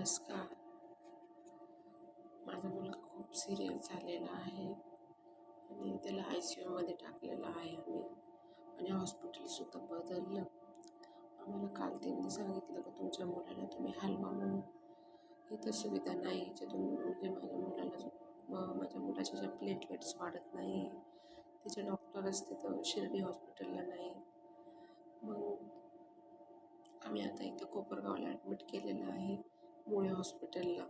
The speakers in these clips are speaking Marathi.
नमस्कार. माझा मुलगा खूप सिरियस झालेला आहे. आणि त्याला आय सी यूमध्ये टाकलेला आहे आम्ही. आणि हॉस्पिटलसुद्धा बदललं. आम्हाला काल त्यांनी सांगितलं की तुमच्या मुलाला तुम्ही हलवा म्हणून. इथं सुविधा नाही. ज्यातून म्हणजे माझ्या मुलाला माझ्या मुलाच्या ज्या प्लेटलेट्स वाढत नाही त्याचे डॉक्टरच तिथं शिर्डी हॉस्पिटलला नाही. मग आम्ही आता इथं कोपरगावला ॲडमिट केलेलं आहे. हॉस्पिटलला.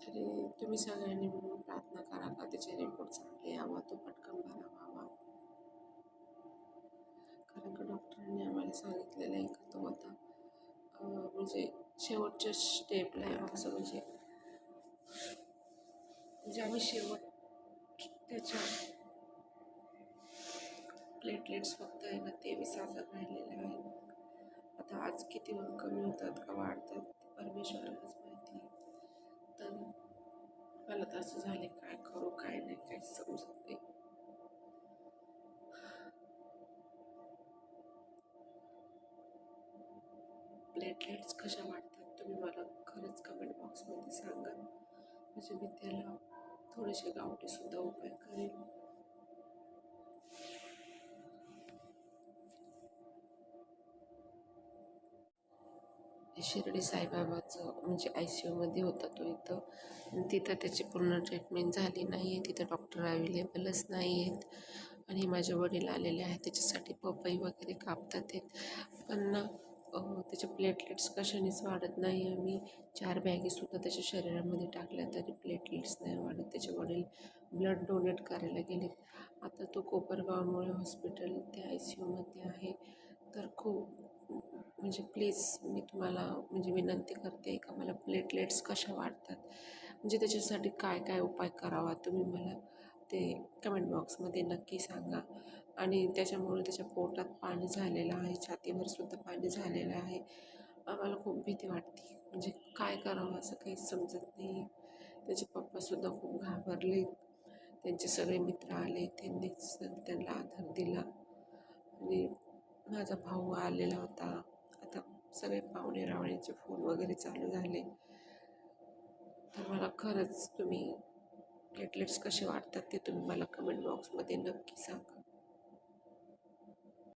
तरी तुम्ही सगळ्यांनी म्हणून प्रार्थना करा का? त्याचे रिपोर्ट चांगले यावा तो पटकन बरा व्हावा. कारण का डॉक्टरांनी आम्हाला सांगितलेलं आहे का तो आता म्हणजे शेवटच्या स्टेपला आहे असं म्हणजे म्हणजे आम्ही शेवट त्याच्या प्लेटलेट्स फक्त आहे ना तेवीस हजार राहिलेले आहेत. आता आज किती कमी होतात का वाढतात? परमेश्वरालाच माहिती तर मला तर असं झाले काय करू काय नाही काय समजत नाही प्लेटलेट्स कशा वाढतात तुम्ही मला खरंच कमेंट बॉक्समध्ये सांगा. म्हणजे मी त्याला थोडेसे गावठीसुद्धा उपाय करेन. शिर्डी साईबाबाचं म्हणजे आय सी यूमध्ये होता तो इथं. तिथं त्याची पूर्ण ट्रीटमेंट झाली नाही आहे तिथं डॉक्टर अवेलेबलच नाही आहेत आणि माझे वडील आलेले आहेत. त्याच्यासाठी पपई वगैरे कापतात आहेत. पण त्याच्या त्याचे प्लेटलेट्स कशानेच वाढत नाही. आम्ही चार बॅगेसुद्धा त्याच्या शरीरामध्ये टाकल्या तरी प्लेटलेट्स नाही वाढत. त्याचे वडील ब्लड डोनेट करायला गेले. आता तो कोपरगावमुळे हॉस्पिटल त्या आय सी यूमध्ये आहे. तर खूप म्हणजे प्लीज मी तुम्हाला म्हणजे विनंती करते का मला प्लेटलेट्स कशा वाढतात? म्हणजे त्याच्यासाठी काय काय उपाय करावा? तुम्ही मला ते कमेंट बॉक्समध्ये नक्की सांगा. आणि त्याच्यामुळे त्याच्या पोटात पाणी झालेलं आहे छातीवर सुद्धा पाणी झालेलं आहे. आम्हाला खूप भीती वाटते. म्हणजे काय करावं असं काही समजत नाही. त्याचे पप्पासुद्धा खूप घाबरले. त्यांचे सगळे मित्र आले. त्यांनीच त्यांना आधार दिला. आणि माझा भाऊ आलेला होता. सगळे पाहुणे रावळ्यांचे फोन वगैरे चालू झाले. तर मला खरंच तुम्ही प्लेटलेट्स कसे वाटतात ते तुम्ही मला कमेंट बॉक्समध्ये नक्की सांगा.